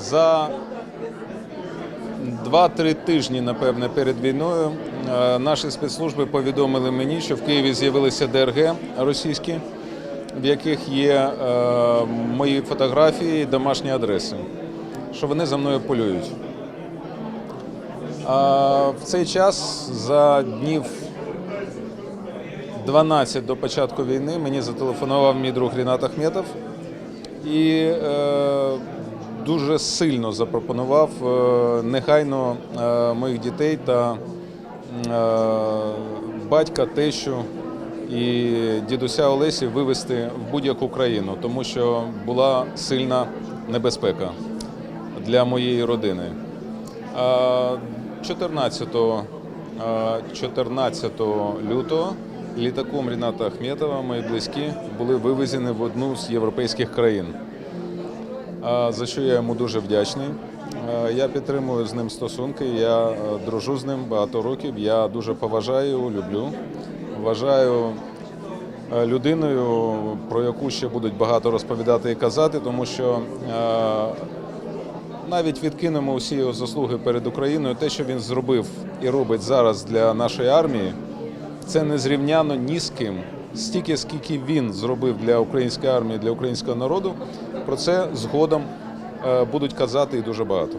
За 2-3 тижні, напевне, перед війною е, наші спецслужби повідомили мені, що в Києві з'явилися ДРГ російські, в яких є е, мої фотографії і домашні адреси, що вони за мною полюють. А в цей час за днів 12 до початку війни мені зателефонував мій друг Рінат Ахметов і е, дуже сильно запропонував е, негайно е, моїх дітей та е, батька, тещу і дідуся Олесі вивезти в будь-яку країну, тому що була сильна небезпека для моєї родини. 14, а, 14 лютого літаком Ріната Ахметова мої близькі були вивезені в одну з європейських країн, за що я йому дуже вдячний. Я підтримую з ним стосунки, я е, дружу з ним багато років. Я дуже поважаю його, люблю. Вважаю е, людиною, про яку ще будуть багато розповідати і казати, тому що е, навіть відкинемо усі його заслуги перед Україною. Те, що він зробив і робить зараз для нашої армії, це не зрівняно ні з ким. Стільки, скільки він зробив для української армії, для українського народу, про це згодом е, будуть казати і дуже багато.